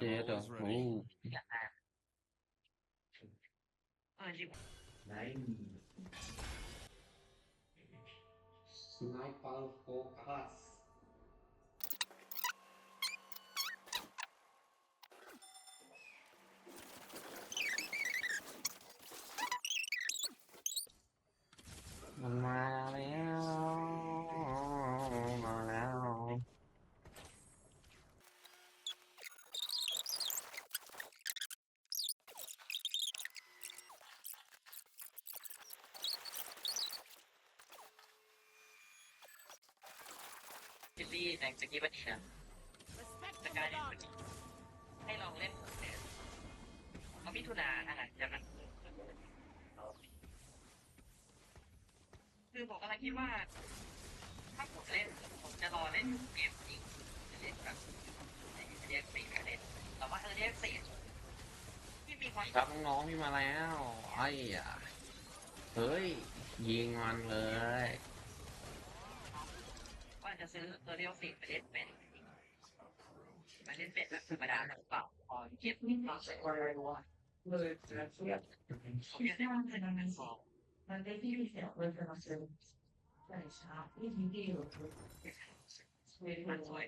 Dead. Oh. Nein. Sniper Focus. Man, จิลลี่แต่งสกีบันดีนะสกายเล่นบันดีให้ลองเล่นเนี่ยเขามิถุนาอาหารจะมันคือผมกำลังคิดว่า ถ้าผมเล่นผมจะรอเล่นเกมจริงจะเล่นแบบเรียกสี่การเล่นแต่ว่าเออเรียกสี่ที่มีความครับน้องๆพี่มาแล้วไอ้อะเฮ้ย ยิงมันเลย ซื้อเออเรียกสี่ไปเล่นเป็นไปเล่นเป็ดแบบธรรมดาหรือเปล่าพอเก็บนิ่งเราใส่อะไรวะเลยจะเทียบผมอยากได้มันเป็นอันนั้นสองมันได้ที่เสียเงินมาซื้อแต่ช้าที่มีดีอยู่สวยมันสวย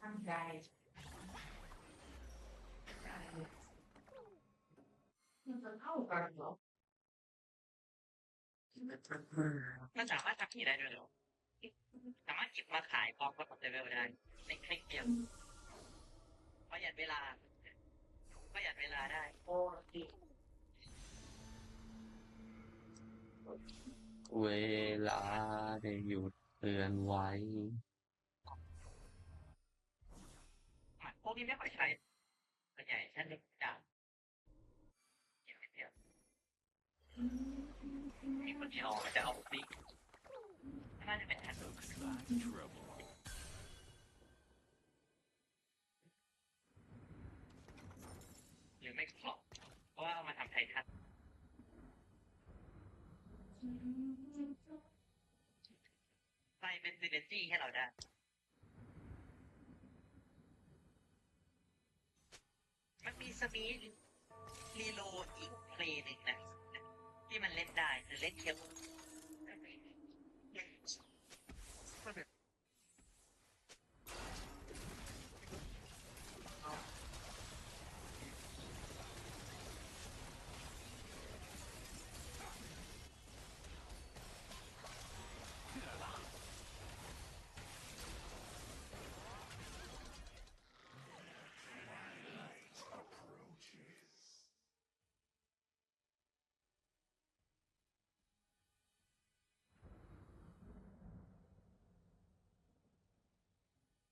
ช่างใจมันจะเท่ากันเหรอ มันสามารถทำที่ได้ด้วยเหรอสามารถเก็บมาขายพร้อมกับเลเวลได้ในคลิกเดียวประหยัดเวลาประหยัดเวลาได้โอ้ดีเวลาได้หยุดเตือนไว้พวกนี้ไม่ค่อยใช้ส่วนใหญ่ฉันเล็กจังเก็บเดียว มีคนที่เอาจะเอาปีน่าจะเป็นแทนด์ดูหรือไม่ก็เพราะว่าเอามาทำไททันใส่เป็นซิเนจี้ให้เราได้มันมีสมีรีโลอีกเพลย์หนึ่งนะ ที่มันเล่นได้คือเล่นเคียว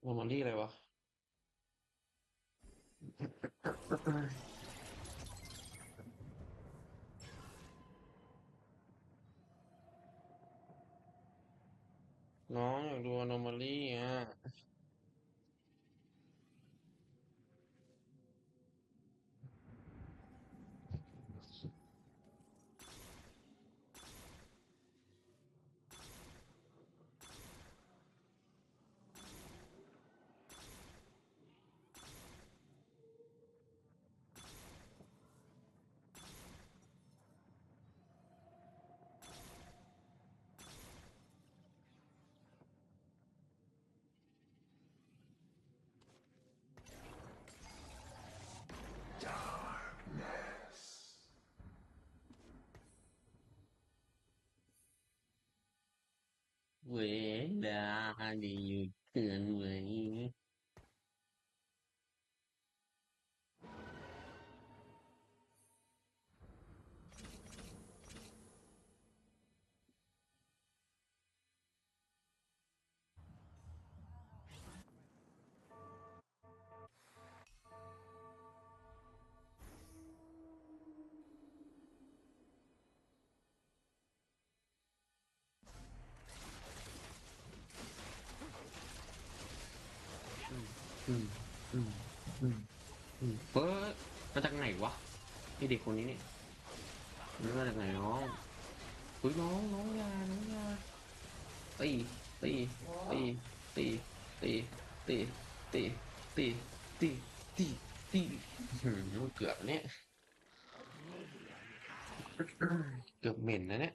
โมนอลี่อะไรวะ น้องอยากดูโนมาลี่อะ เวลาไมอืมอืมอืมเปิดมาจากไหนวะไอเด็กคนนี้เนี่ยมันมาจากไหนน้องเฮ้ยน้องน้องยาน้องยาตีตีตีตีตีตีตีตีตีตีตีเกือบเนี่ยเกือบเหม็นนะเนี่ย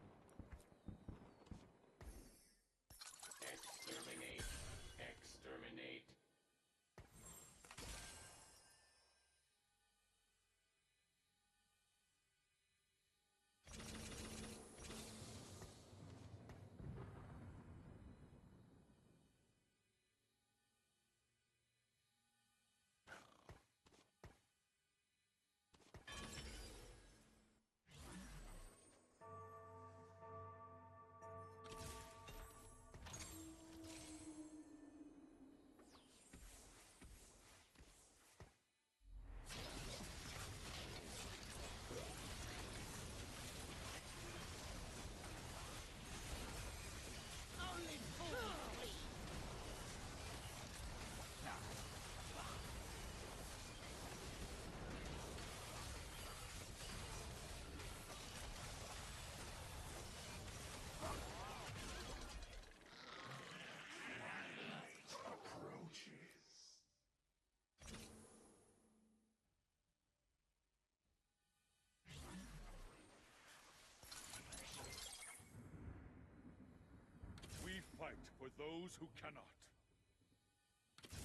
for those who cannot.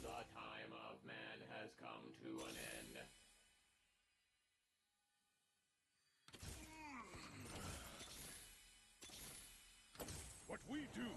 The time of man has come to an end. What we do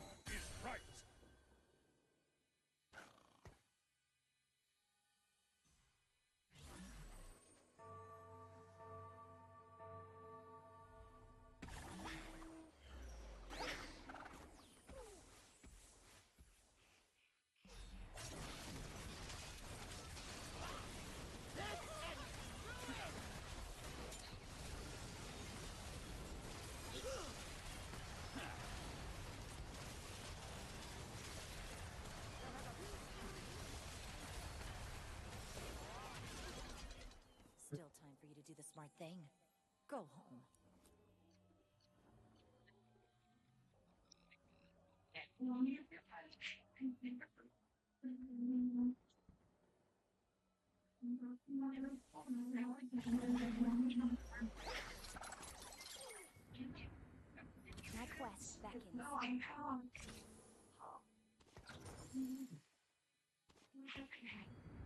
smart thing. Go home. 'My quest beckons.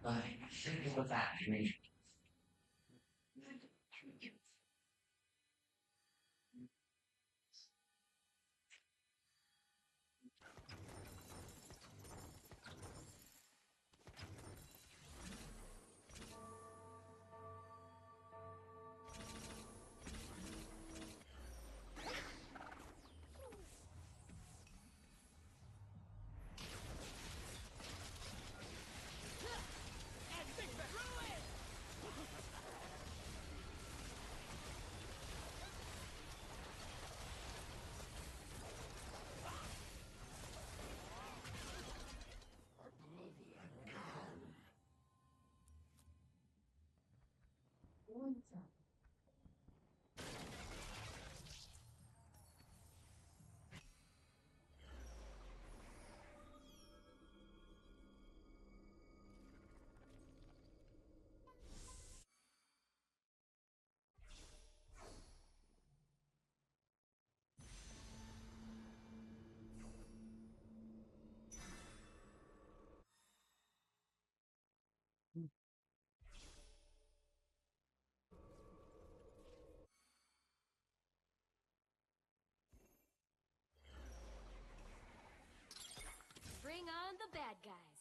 ได้ซึ่งภาษา on the bad guys.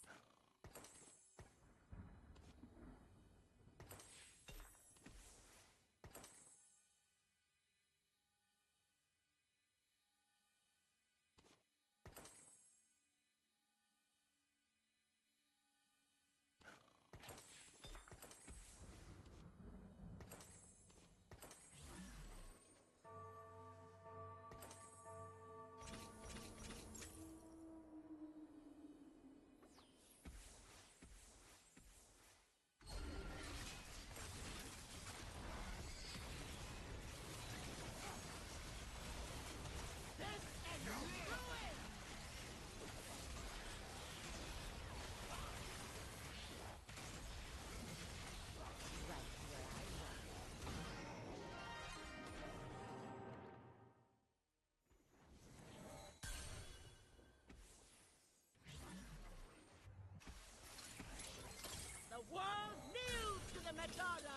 batalla.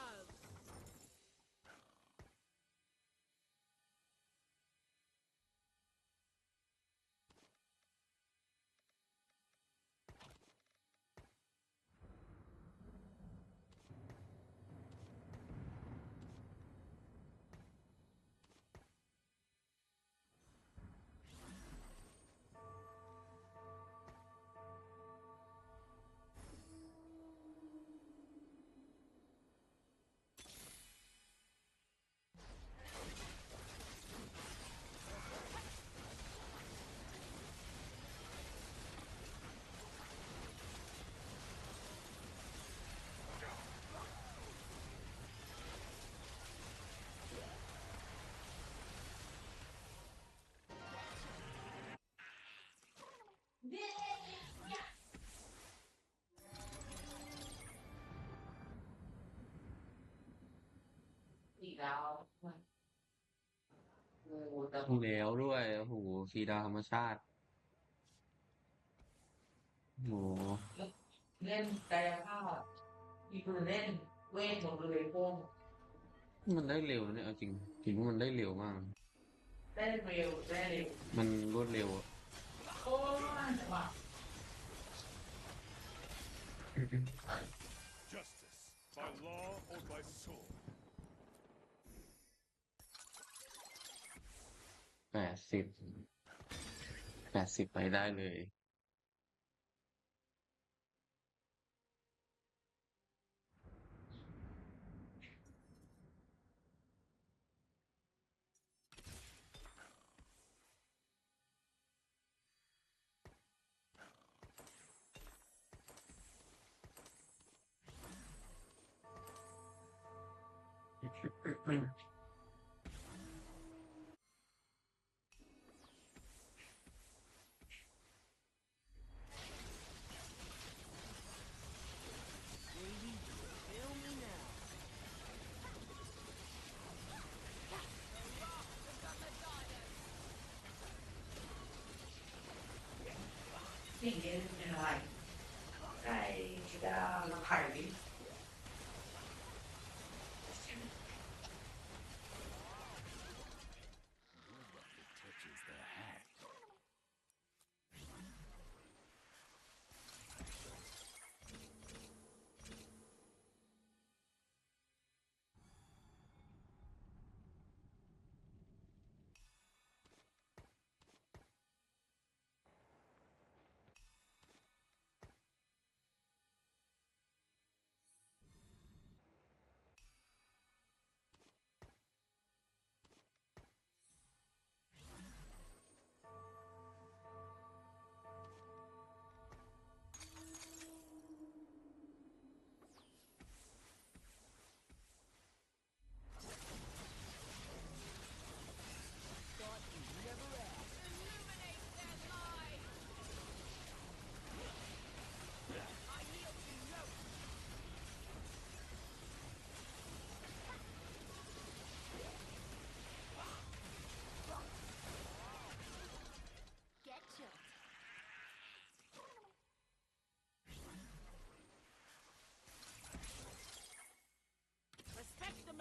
ดาวโอ้แต่มีแล้วด้วยโอ้โหสีดาวธรรมชาติโอ้โหเล่นกายภาพมีคนเล่นเวทหมดเลยพวกมันได้เร็วนะเนี่ยเอาจริงจริงว่ามันได้เร็วมาก เล่นเร็วเล่นเร็วมันรวดเร็วอะโอ้ยจังหวะ Justice, by law or by sword. แปดสิบแปดสิบไปได้เลย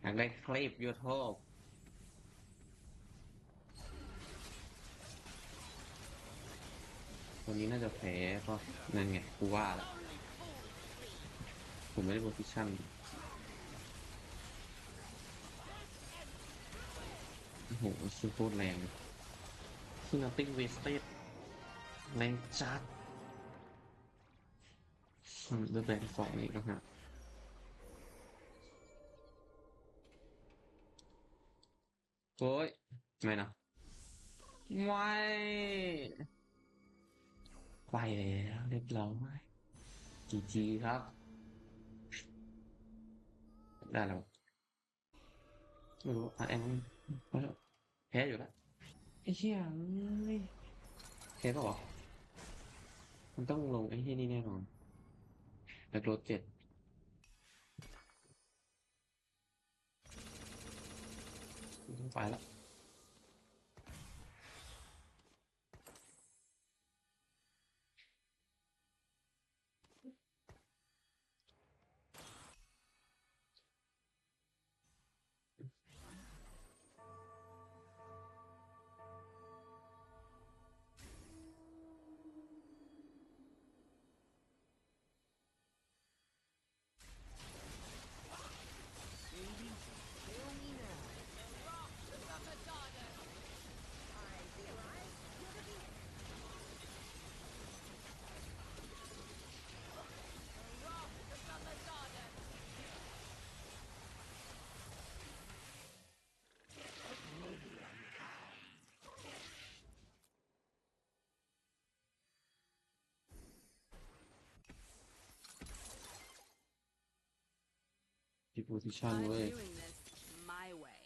อยากได้คลิปยูทูบวันนี้น่าจะแพ้เพราะนั่นไง กูว่าล้วผมไม่ได้โพสิชั่นโอ้โหชื่อโคตรแรงคือ nothing wasted แรงจัดอืมด้วยแบงสองอีกแล้วฮะ โอ้ยไม่นะไม่ไปแล้วเรียบร้อยจีจีครับ ได้แล้วไม่รู้อะแอมแพ้อยู่แล้วไอ้เหี้ยเอ้ยแพ้เปล่าวะมันต้องลงไอ้ที่นี่แน่นอนแล้วโรถเจ็ด ต้อ งไปแล้วโพซิชัน I'm เว้ย doing this my way.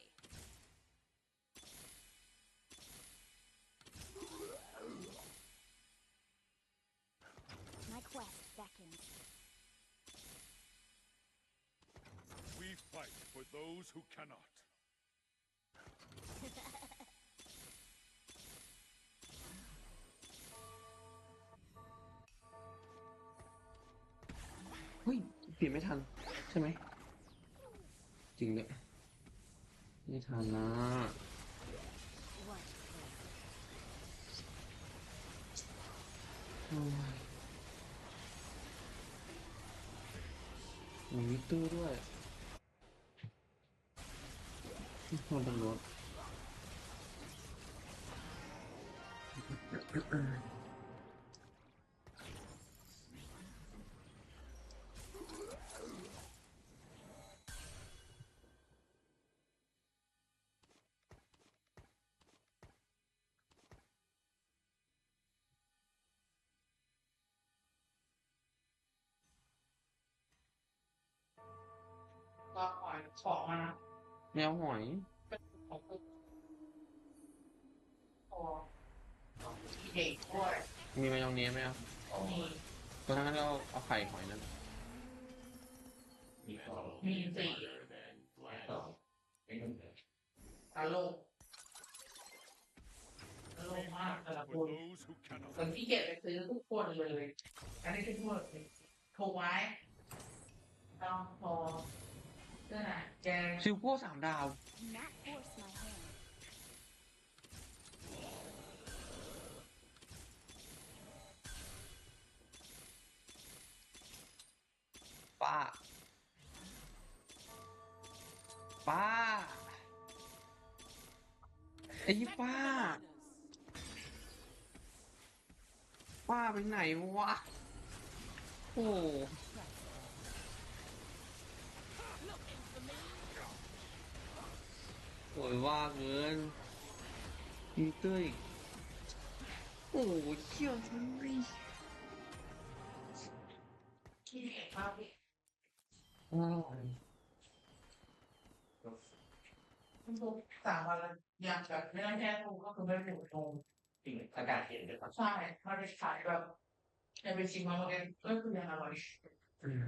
My quest beckons. We fight for those who cannot. เฮ้ยเปลี่ยนไม่ทันใช่ไหมจ ริงเลยไม่ทันนะโอ้ยมีวิตเตอร์ด้วยคนตำรวจ อยของมานะแมวหอยของกูพอของที่เด็กด้วยมีมายองเนสไหมครับมีตอนนั้นก็เอาเอาไข่หอยนั้นมีต่อมีสี่ Other than flesh. ต่อเป็นคนเดียวตลกตลกมากแต่ละค For น those who ค cannot. นที่เก็บไปซื้อทุกคนเลย อันนี้ทุกคนถูกไหมต้องพอเแกงซิลโก้สามดาว not force my hand. ป้า ป้า ไอ้ป้า ป้าไปไหนวะ โอ้ โหยว่าเกินพีเตอร์อีกโอ้ยเชี่ยวจังเลยที่เห็นภาพที่อ้าวมันถูกสามวันแล้วยังแบบไม่ได้แค่ถูกก็คือไม่ถูกตรงจริงอากาศเย็นด้วยครับใช่มันไปขายแบบในไปชิมมาเมื่อกี้ก็คือยังอร่อยอืม